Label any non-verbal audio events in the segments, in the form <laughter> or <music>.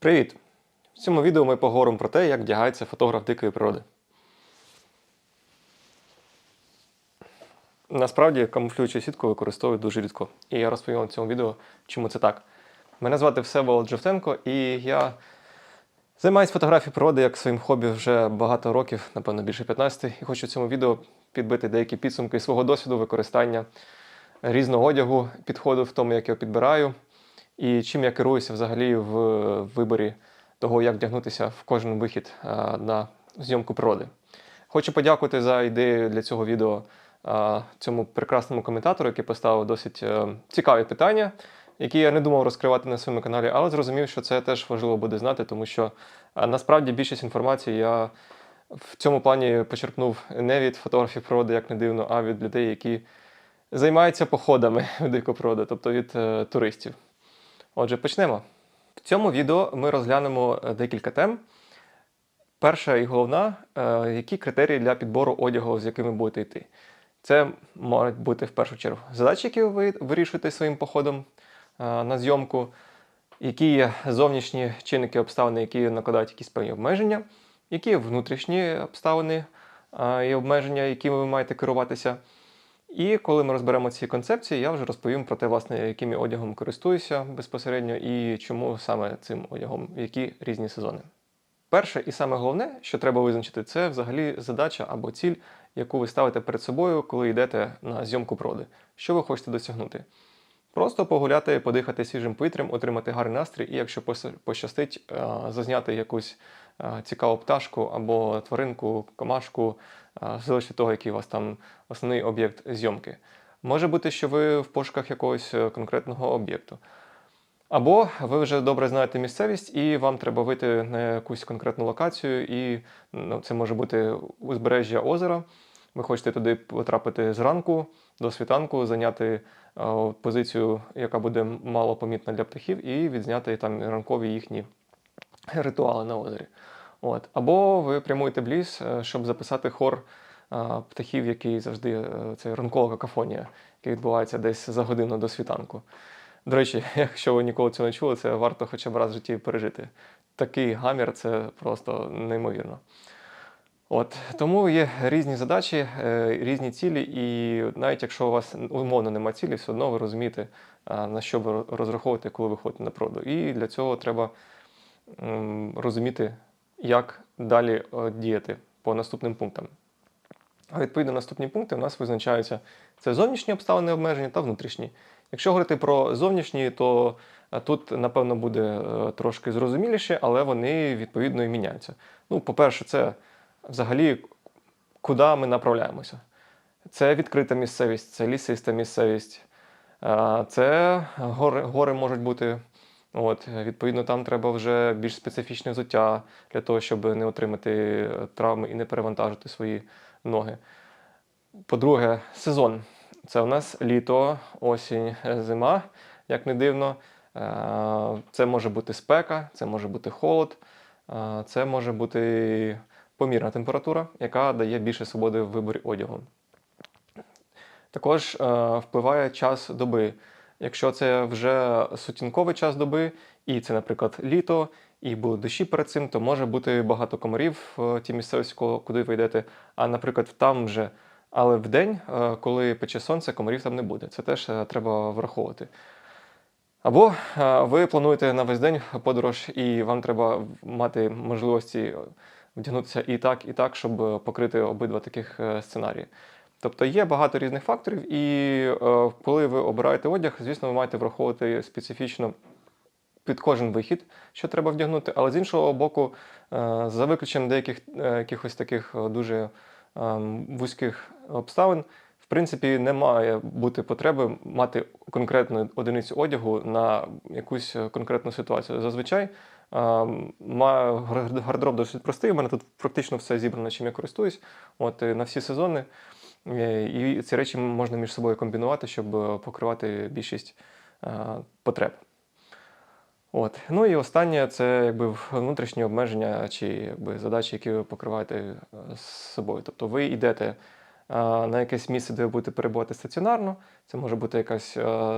Привіт! В цьому відео ми поговоримо про те, як вдягається фотограф дикої природи. Насправді камуфлюючу сітку використовують дуже рідко. І я розповім в цьому відео, чому це так. Мене звати Всеволод Жевтенко, і я займаюся фотографією природи як своїм хобі вже багато років, напевно, більше 15. І хочу в цьому відео підбити деякі підсумки свого досвіду використання різного одягу, підходу в тому, як я його підбираю, і чим я керуюся взагалі в виборі того, як вдягнутися в кожен вихід на зйомку природи. Хочу подякувати за ідею для цього відео цьому прекрасному коментатору, який поставив досить е, цікаві питання, які я не думав розкривати на своєму каналі, але зрозумів, що це теж важливо буде знати, тому що насправді більшість інформації я в цьому плані почерпнув не від фотографів природи, як не дивно, а від людей, які займаються походами в дику природу, тобто від е, туристів. Отже, почнемо. В цьому відео ми розглянемо е, декілька тем. Перша і головна, е, які критерії для підбору одягу, з якими будете йти. Це можуть бути в першу чергу задачі, які ви вирішуєте своїм походом е, на зйомку, які є зовнішні чинники обставини, які накладають якісь певні обмеження, які внутрішні обставини і обмеження, якими ви маєте керуватися. І коли ми розберемо ці концепції, я вже розповім про те, власне, яким я одягом користуюся безпосередньо і чому саме цим одягом, які різні сезони. Перше і саме головне, що треба визначити, це взагалі задача або ціль, яку ви ставите перед собою, коли йдете на зйомку природи. Що ви хочете досягнути? Просто погуляти, подихати свіжим повітрям, отримати гарний настрій, і якщо пощастить, зазняти якусь цікаву пташку або тваринку, комашку, е, залежить від того, який у вас там основний об'єкт зйомки. Може бути, що ви в пошуках якогось е, конкретного об'єкту. Або ви вже добре знаєте місцевість, і вам треба вийти на якусь конкретну локацію, і ну, це може бути узбережжя озера. Ви хочете туди потрапити зранку до світанку, зайняти е, позицію, яка буде мало помітна для птахів, і відзняти там ранкові їхні <laughs> ритуали на озері. От. Або ви прямуєте в ліс, е, щоб записати хор е, птахів, який завжди е, це ранкова какафонія, яка відбувається десь за годину до світанку. До речі, <laughs> якщо ви ніколи цього не чули, це варто хоча б раз в житті пережити. Такий гамір це просто неймовірно. От тому є різні задачі, різні цілі, і навіть якщо у вас умовно немає цілі, все одно ви розумієте, на що ви розраховуєте, коли ви ходите на природу. І для цього треба розуміти, як далі е, діяти по наступним пунктам. А відповідно, наступні пункти у нас визначаються це зовнішні обставини обмеження та внутрішні. Якщо говорити про зовнішні, то е, тут, напевно, буде е, трошки зрозуміліше, але вони відповідно і міняються. Ну, по-перше, це взагалі куди ми направляємося. Це відкрита місцевість, це лісиста місцевість, це гори, гори можуть бути. От, відповідно, там треба вже більш специфічне взуття для того, щоб не отримати е, травми і не перевантажити свої ноги. По-друге, сезон. Це у нас літо, осінь, е, зима, як не дивно. Е, Це може бути спека, це може бути холод, це може бути помірна температура, яка дає більше свободи в виборі одягу. Також впливає час доби. Якщо це вже сутінковий час доби, і це, наприклад, літо, і були дощі перед цим, то може бути багато комарів в тій місцевості, куди ви йдете. А, наприклад, там вже, але в день, е, коли пече сонце, комарів там не буде. Це теж е, треба враховувати. Або е, ви плануєте на весь день подорож, і вам треба мати можливості вдягнутися і так, і так, щоб е, покрити обидва таких е, сценарії. Тобто є багато різних факторів, і е, коли ви обираєте одяг, звісно, ви маєте враховувати специфічно під кожен вихід, що треба вдягнути. Але з іншого боку, е, за виключенням деяких е, якихось таких дуже ем, вузьких обставин, в принципі, не має бути потреби мати конкретну одиницю одягу на якусь конкретну ситуацію. Зазвичай ем, маю гар- гардероб досить простий. У мене тут практично все зібрано, чим я користуюсь. От на всі сезони. Е, І ці речі можна між собою комбінувати, щоб е, покривати більшість е, потреб. От. Ну і останнє це якби внутрішні обмеження чи якби, задачі, які ви покриваєте з собою. Тобто ви йдете на якесь місце, де ви будете перебувати стаціонарно. Це може бути якась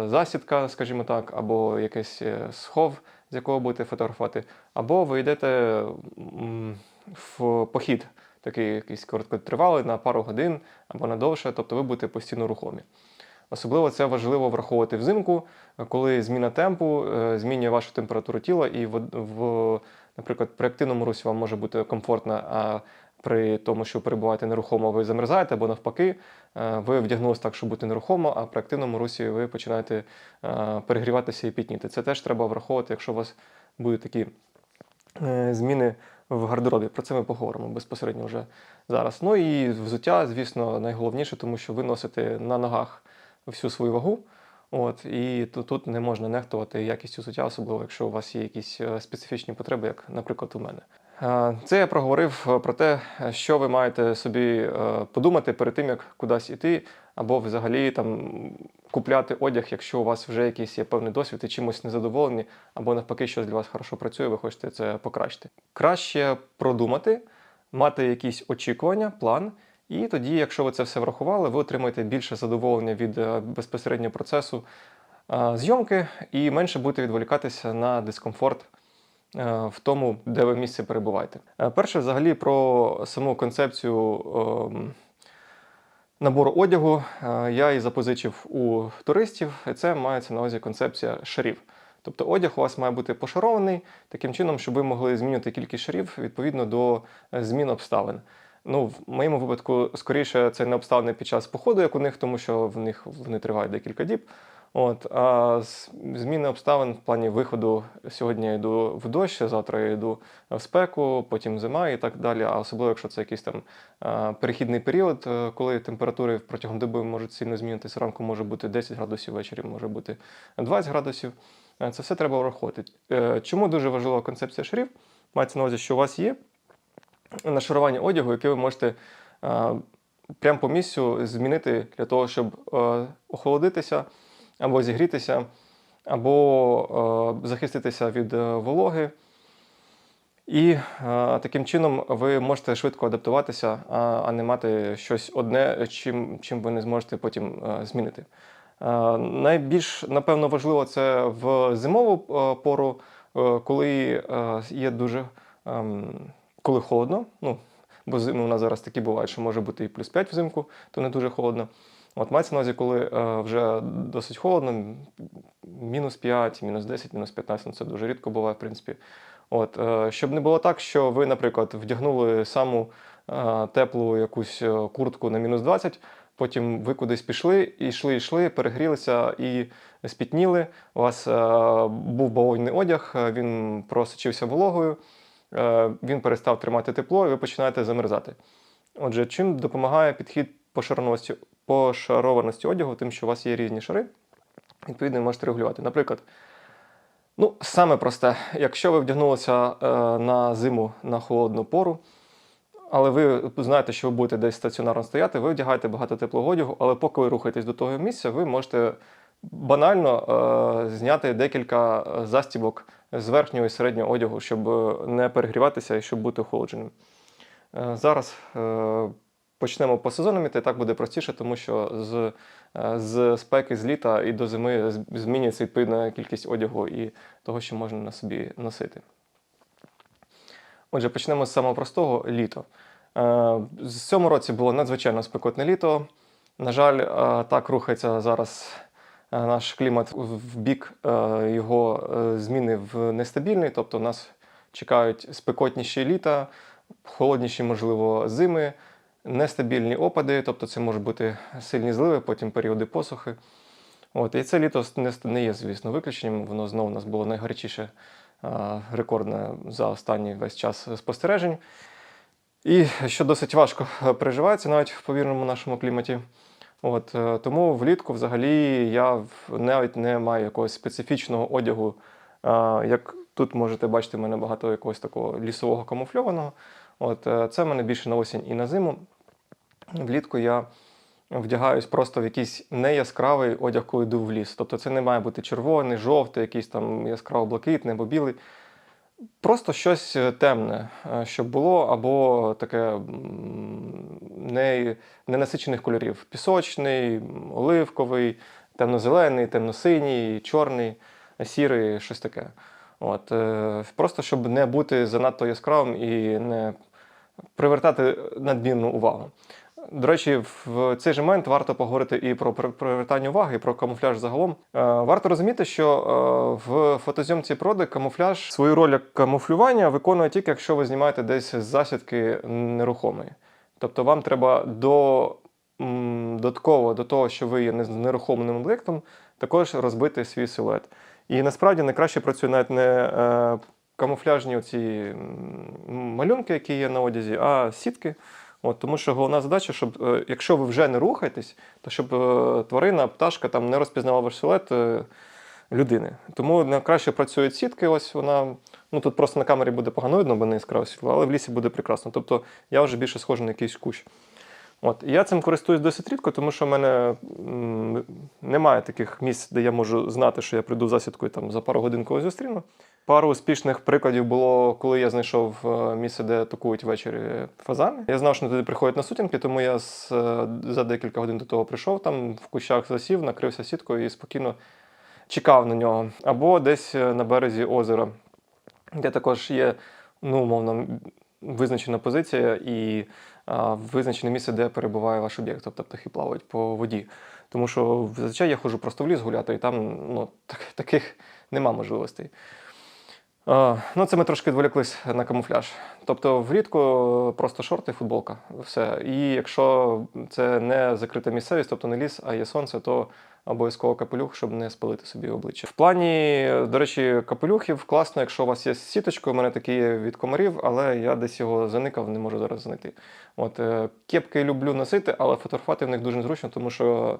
засідка, скажімо так, або якийсь схов, з якого будете фотографувати, або ви йдете в похід, такий якийсь короткотривалий на пару годин або на довше, тобто ви будете постійно рухомі. Особливо це важливо враховувати взимку, коли зміна темпу е, змінює вашу температуру тіла, і в, в наприклад, при активному русі вам може бути комфортно, а при тому, що перебуваєте нерухомо, ви замерзаєте або навпаки, е, ви вдягнулися так, щоб бути нерухомо, а при активному русі ви починаєте е, перегріватися і пітніти. Це теж треба враховувати, якщо у вас будуть такі зміни в гардеробі. Про це ми поговоримо безпосередньо вже зараз. Ну і взуття, звісно, найголовніше, тому що ви носите на ногах всю свою вагу. От, і тут, тут не можна нехтувати якістю взуття, особливо якщо у вас є якісь е, специфічні потреби, як, наприклад, у мене. Е, Це я проговорив е, про те, що ви маєте собі подумати перед тим, як кудись іти, або взагалі там купляти одяг, якщо у вас вже якийсь є певний досвід і чимось незадоволені, або навпаки, щось для вас хорошо працює, ви хочете це покращити. Краще продумати, мати якісь очікування, план. І тоді, якщо ви це все врахували, ви отримаєте більше задоволення від е, безпосереднього процесу е, зйомки і менше будете відволікатися на дискомфорт е, в тому, де ви в місці перебуваєте. Перше, взагалі, про саму концепцію набору одягу е, я і запозичив у туристів. і Це мається на увазі концепція шарів. Тобто одяг у вас має бути пошарований таким чином, щоб ви могли змінювати кількість шарів відповідно до е, змін обставин. Ну, в моєму випадку, скоріше, це не обставини під час походу, як у них, тому що в них вони тривають декілька діб. От, а зміни обставин в плані виходу сьогодні я йду в дощ, завтра я йду в спеку, потім зима і так далі. А особливо, якщо це якийсь там перехідний період, е, коли температури протягом доби можуть сильно змінитися. Ранку може бути 10 градусів, ввечері може бути 20 градусів. Е, Це все треба враховувати. Е, Чому дуже важлива концепція шарів? Мається на увазі, що у вас є нашарування одягу, яке ви можете прямо по місцю змінити для того, щоб охолодитися або зігрітися, або е, захиститися від е, вологи. І е, таким чином ви можете швидко адаптуватися, а, не мати щось одне, чим, чим ви не зможете потім змінити. Найбільш, напевно, важливо це в зимову пору, коли є дуже ем, коли холодно. Ну, бо зими у нас зараз такі бувають, що може бути і плюс 5 взимку, то не дуже холодно. От мається на увазі, коли е, вже досить холодно, мінус 5, мінус 10, мінус 15, ну це дуже рідко буває, в принципі. От, е, щоб не було так, що ви, наприклад, вдягнули саму е, теплу якусь куртку на мінус 20, потім ви кудись пішли, і йшли, йшли, перегрілися і спітніли. У вас був бавовняний одяг, він просочився вологою, він перестав тримати тепло, і ви починаєте замерзати. Отже, чим допомагає підхід пошарованості, пошарованості одягу, тим, що у вас є різні шари, відповідно, ви можете регулювати. Наприклад, ну, саме просте, якщо ви вдягнулися е, на зиму на холодну пору, але ви знаєте, що ви будете десь стаціонарно стояти, ви вдягаєте багато теплого одягу, але поки ви рухаєтесь до того місця, ви можете банально е, зняти декілька е, застібок з верхнього і середнього одягу, щоб не перегріватися і щоб бути охолодженим. Е, Зараз е, почнемо по сезонам іти, так буде простіше, тому що з, е, з спеки з літа і до зими з- змінюється відповідна кількість одягу і того, що можна на собі носити. Отже, почнемо з самого простого літо. Е, З цьому році було надзвичайно спекотне літо. На жаль, е, так рухається зараз е, наш клімат в бік е, його е, зміни в нестабільний, тобто нас чекають спекотніші літа, холодніші, можливо, зими, нестабільні опади, тобто це можуть бути сильні зливи, потім періоди посухи. От, і це літо не, є, звісно, виключенням. Воно знову у нас було найгарячіше, рекордне за останній весь час спостережень. І що досить важко е, переживається навіть в повірному нашому кліматі. От, е, тому влітку взагалі я навіть не маю якогось специфічного одягу. Як тут можете бачити, в мене багато якогось такого лісового камуфльованого. От, е, це в мене більше на осінь і на зиму. Влітку я вдягаюсь просто в якийсь неяскравий одяг, коли йду в ліс. Тобто це не має бути червоний, жовтий, якийсь там яскраво блакитний або білий. Просто щось е, темне, е, щоб було, або таке не, ненасичених кольорів: пісочний, оливковий, темно-зелений, темно-синій, чорний, сірий, щось таке. От, е, просто щоб не бути занадто яскравим і не привертати надмірну увагу. До речі, в цей же момент варто поговорити і про привертання уваги, і про камуфляж загалом. Е, Варто розуміти, що е, в фотозйомці природи камуфляж свою роль як камуфлювання виконує тільки, якщо ви знімаєте десь з засідки нерухомої. Тобто вам треба до, додатково до того, що ви є не- нерухомим об'єктом, також розбити свій силует. І насправді найкраще працює навіть не е, камуфляжні оці малюнки, які є на одязі, а сітки. От, тому що головна задача, щоб е, якщо ви вже не рухаєтесь, то щоб е, тварина, пташка там не розпізнала ваш силует е, людини. Тому найкраще працюють сітки. Ось вона. Ну тут просто на камері буде погано видно, бо не яскраво світло, але в лісі буде прекрасно. Тобто я вже більше схожий на якийсь кущ. От, я цим користуюсь досить рідко, тому що в мене немає таких місць, де я можу знати, що я прийду в засідку і там за пару годин когось зустріну. Пару успішних прикладів було, коли я знайшов е, місце, де атакують ввечері фазани. Я знав, що туди приходять на сутінки, тому я е, за декілька годин до того прийшов, там в кущах засів, накрився сіткою і спокійно чекав на нього. Або десь е, на березі озера, де також є, ну, умовно, визначена позиція і а, визначене місце, де перебуває ваш об'єкт, тобто птахи плавають по воді. Тому що зазвичай я ходжу просто в ліс гуляти, і там ну, так, <laughs> таких нема можливостей. Ну, це ми трошки відволіклись на камуфляж. Тобто, влітку просто шорти, футболка, все. І якщо це не закрита місцевість, тобто не ліс, а є сонце, то обов'язково капелюх, щоб не спалити собі обличчя. В плані, до речі, капелюхів класно, якщо у вас є з сіточкою, у мене такий є від комарів, але я десь його заникав, не можу зараз знайти. От е, кепки люблю носити, але фотографувати в них дуже незручно, тому що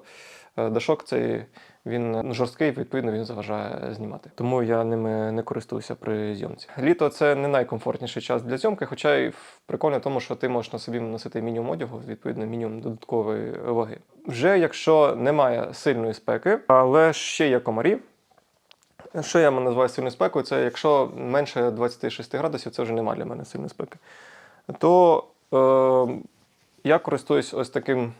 дашок цей він жорсткий, відповідно, він заважає знімати. Тому я ними не користуюся при зйомці. Літо це не найкомфортніший час для зйомки, хоча й прикольно в тому, що ти можеш на собі носити мінімум одягу, відповідно, мінімум додаткової ваги. Вже якщо немає сильної спеки, але ще є комарі. Що я називаю сильною спекою, це якщо менше 26 градусів, це вже немає для мене сильної спеки. То е, я користуюсь ось таким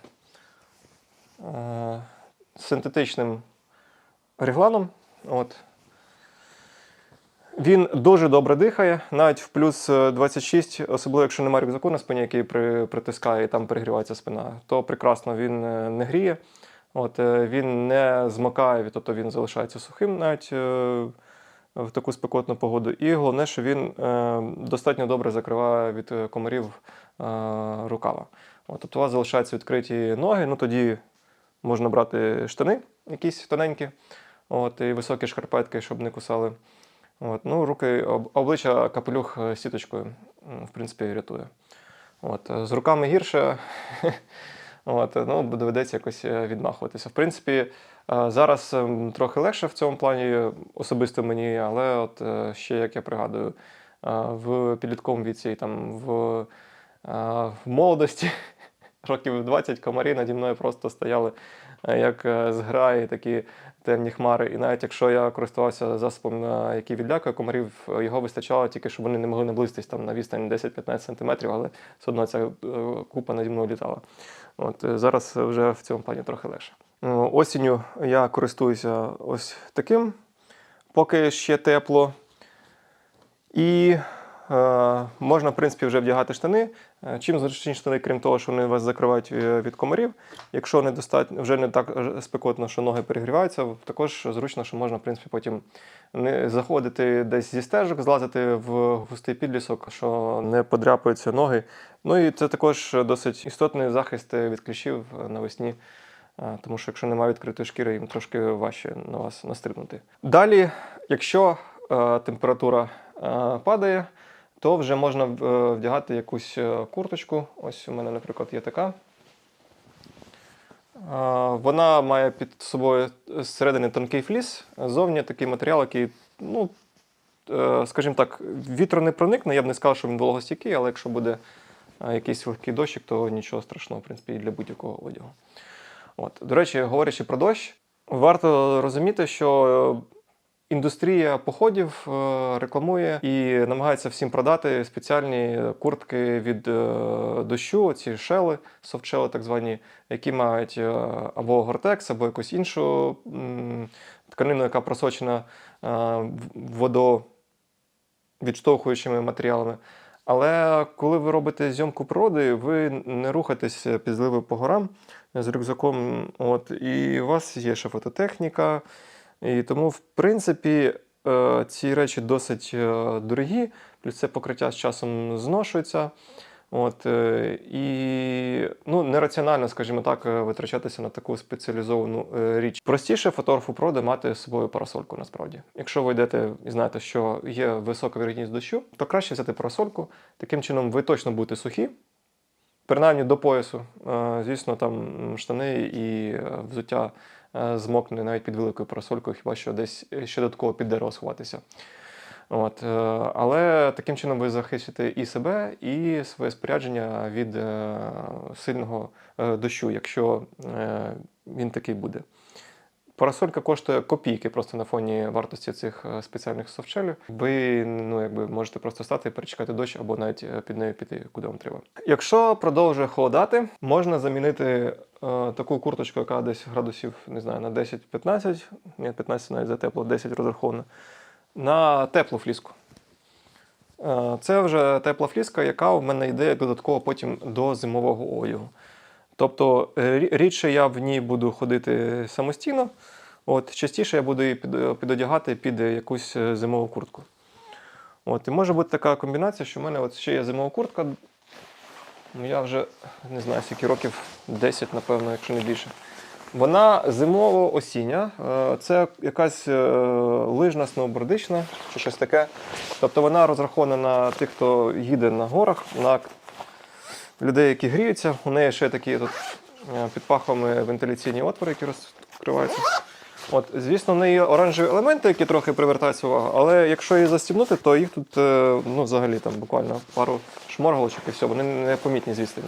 е, синтетичним регланом. От. Він дуже добре дихає, навіть в плюс е, 26, особливо якщо немає рюкзаку на спині, який при, притискає і там перегрівається спина, то прекрасно він е, не гріє. От, е, він не змокає, тобто він залишається сухим навіть е, в таку спекотну погоду. І головне, що він е, достатньо добре закриває від е, комарів е, рукава. От, тобто у вас залишаються відкриті ноги, ну тоді можна брати штани якісь тоненькі, от, і високі шкарпетки, щоб не кусали. От, ну, руки, обличчя капелюх е, сіточкою, в принципі, рятує. От, е, з руками гірше. <laughs> От, ну, доведеться якось е, відмахуватися. В принципі, зараз ем, трохи легше в цьому плані, особисто мені, але от ще, як я пригадую, в підлітковому віці там в, в молодості, <laughs> років 20 комарі наді мною просто стояли е, як е, зграї, такі темні хмари. І навіть якщо я користувався засобом, який відлякує комарів, його вистачало тільки, щоб вони не могли наблизитись там на відстань 10-15 сантиметрів, але все одно ця е, купа наді мною літала. От зараз вже в цьому плані трохи легше. Осінню я користуюся ось таким, поки ще тепло. І можна, в принципі, вже вдягати штани. Е, Чим зручні штани, крім того, що вони вас закривають е, від комарів. Якщо не достатньо, вже не так е, спекотно, що ноги перегріваються, також зручно, що можна, в принципі, потім не заходити десь зі стежок, злазити в густий підлісок, що не подряпаються ноги. Ну і це також досить істотний захист від кліщів навесні. Е, Тому що якщо немає відкритої шкіри, їм трошки важче на вас настрибнути. Далі, якщо е, температура е, падає, то вже можна е, вдягати якусь е, курточку. Ось у мене, наприклад, є така. Е, Вона має під собою зсередини тонкий фліс, ззовні такий матеріал, який, ну, скажімо так, вітро не проникне. Я б не сказав, що він вологостійкий, але якщо буде якийсь легкий дощик, то нічого страшного, в принципі, і для будь-якого одягу. От. До речі, говорячи про дощ, варто розуміти, що індустрія походів е, рекламує і намагається всім продати спеціальні куртки від е, дощу, ці шели, софтшели так звані, які мають е, або гортекс, або якусь іншу тканину, яка просочена е, в- водо, відштовхуючими матеріалами. Але коли ви робите зйомку природи, ви не рухаєтесь під зливи по горам з рюкзаком. От, і у вас є ще фототехніка. І тому, в принципі, е, ці речі досить е, дорогі, плюс це покриття з часом зношується. От, е, і ну, нераціонально, скажімо так, витрачатися на таку спеціалізовану річ. Простіше фотографу проди мати з собою парасольку насправді. Якщо ви йдете і знаєте, що є висока вірогідність дощу, то краще взяти парасольку. Таким чином ви точно будете сухі, принаймні до поясу. Звісно, там штани і взуття змокне навіть під великою парасолькою, хіба що десь ще додатково під дерево сховатися. От, е, але таким чином ви захистите і себе, і своє спорядження від е, сильного е, дощу, якщо е, він такий буде. Парасолька коштує копійки просто на фоні вартості цих е, спеціальних софтшелів. Ви ну, якби, можете просто стати і перечекати дощ або навіть е, під нею піти, куди вам треба. Якщо продовжує холодати, можна замінити е, таку курточку, яка десь градусів не знаю, на 10-15, ні, 15 навіть за тепло, 10 розраховано, на теплу фліску. Е, Це вже тепла фліска, яка в мене йде додатково потім до зимового одягу. Тобто е, рідше я в ній буду ходити самостійно, от, частіше я буду її під, підодягати під якусь е, зимову куртку. От, і може бути така комбінація, що в мене от ще є зимова куртка. Ну, я вже не знаю, скільки років, 10, напевно, якщо не більше. Вона зимово-осіння. Е, Це якась е, лижна сноубордична чи щось таке. Тобто вона розрахована на тих, хто їде на горах, на людей, які гріються. У неї ще такі тут е, під пахвами вентиляційні отвори, які розкриваються. От, звісно, в неї оранжеві елементи, які трохи привертають увагу, але якщо її застібнути, то їх тут е, ну, взагалі там буквально пару шморгалочок і все, вони непомітні з відстані.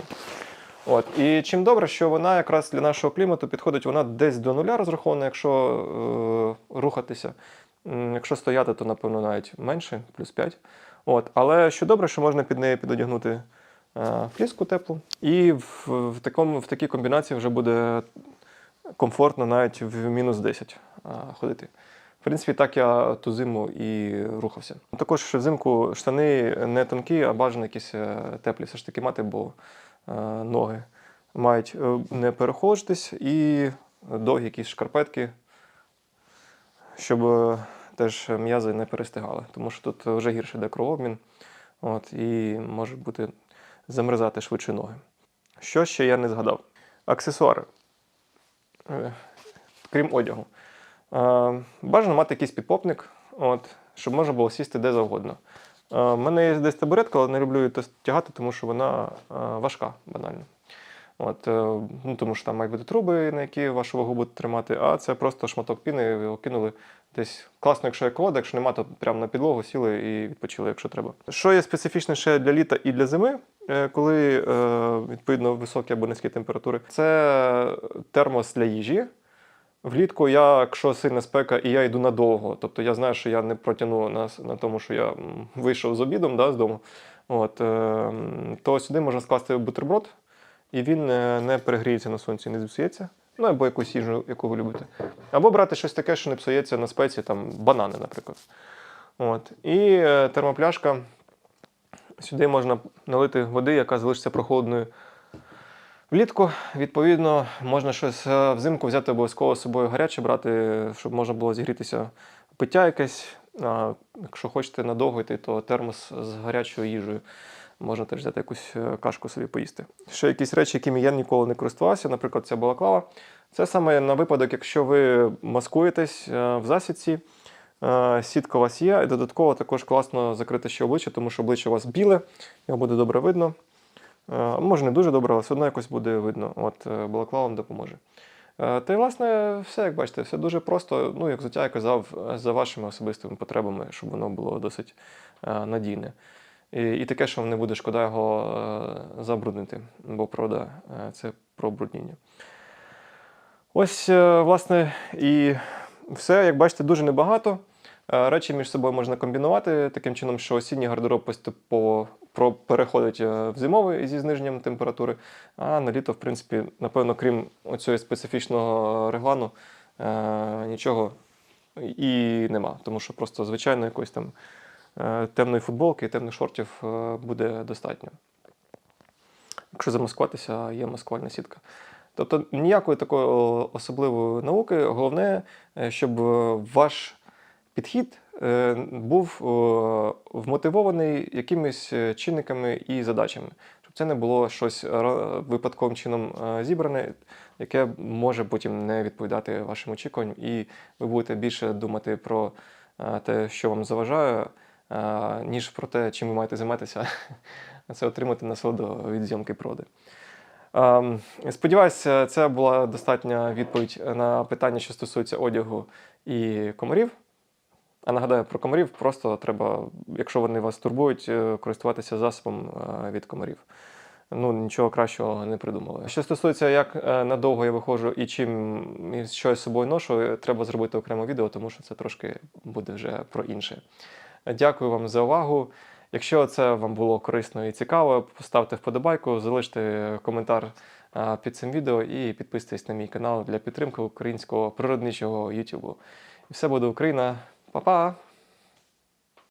От. І чим добре, що вона якраз для нашого клімату підходить, вона десь до нуля розрахована, якщо е, рухатися. Якщо стояти, то напевно навіть менше, плюс 5. От. Але що добре, що можна під неї підодягнути фліску теплу. І в, в, такому, в такій комбінації вже буде комфортно навіть в мінус 10 ходити. В принципі, так я ту зиму і рухався. Також взимку штани не тонкі, а бажано якісь е, теплі все ж таки мати, бо е, ноги мають е, не перехолодитись і довгі якісь шкарпетки, щоб е, теж м'язи не перестигали. Тому що тут вже гірше йде кровообмін, от, і може бути замерзати швидше ноги. Що ще я не згадав? Аксесуари е, крім одягу. Е, Бажано мати якийсь підпопник, от, щоб можна було сісти де завгодно. Е, У мене є десь табуретка, але не люблю її тягати, тому що вона е, важка, банально. От, е, ну, тому що там мають бути труби, на які вашу вагу будуть тримати, а це просто шматок піни, його кинули десь. Класно, якщо є колода, якщо нема, то прямо на підлогу сіли і відпочили, якщо треба. Що є специфічне ще для літа і для зими, е, коли е, відповідно високі або низькі температури, це термос для їжі. Влітку я, якщо сильна спека, і я йду надовго, тобто я знаю, що я не протягну на, на тому, що я вийшов з обідом да, з дому, от, е, то сюди можна скласти бутерброд, і він е, не перегріється на сонці, не зіпсується. Ну, або якусь їжу, яку ви любите. Або брати щось таке, що не псується на спеці, там банани, наприклад. От. І е, термопляшка. Сюди можна налити води, яка залишиться прохолодною Влітку, відповідно, можна щось е, взимку взяти обов'язково з собою гаряче брати, щоб можна було зігрітися пиття якесь. А якщо хочете надовго йти, то термос з гарячою їжею. Можна теж взяти якусь е, кашку собі поїсти. Ще якісь речі, якими я ніколи не користувався, наприклад, ця балаклава. Це саме на випадок, якщо ви маскуєтесь е, в засідці, сітка у вас є, і додатково також класно закрити ще обличчя, тому що обличчя у вас біле, його буде добре видно. Е, Може, не дуже добре, але все одно якось буде видно. От е, балаклава вам допоможе. Е, Та й, власне, все, як бачите, все дуже просто. Ну, як взуття я казав, е, за вашими особистими потребами, щоб воно було досить е, надійне. І, і таке, що не буде шкода його е, забруднити, бо правда, е, це про брудніння. Ось, е, власне, і все, як бачите, дуже небагато. Е, Речі між собою можна комбінувати таким чином, що осінній гардероб поступово переходить е, в зимовий зі зниженням температури, а на літо, в принципі, напевно, крім оцього специфічного реглану, е, нічого і нема. Тому що просто звичайно якоїсь там темної футболки і темних шортів буде достатньо. Якщо замаскуватися, є маскувальна сітка. Тобто ніякої такої особливої науки. Головне, щоб ваш підхід е, був е, вмотивований якимись е, чинниками і задачами. Щоб це не було щось випадковим чином зібране, яке може потім не відповідати вашим очікуванням, і ви будете більше думати про те, що вам заважає, ніж про те, чим ви маєте займатися. <laughs> Це отримати насолоду від зйомки природи. Ем, Сподіваюся, це була достатня відповідь на питання, що стосується одягу і комарів. А нагадаю, про комарів просто треба, якщо вони вас турбують, е, користуватися засобом е, від комарів. Ну, нічого кращого не придумали. Що стосується, як е, надовго я виходжу і чим і що я з собою ношу, треба зробити окреме відео, тому що це трошки буде вже про інше. Дякую вам за увагу. Якщо це вам було корисно і цікаво, поставте вподобайку, залиште коментар під цим відео і підписуйтесь на мій канал для підтримки українського природничого YouTube. І все буде Україна. Pa, pa!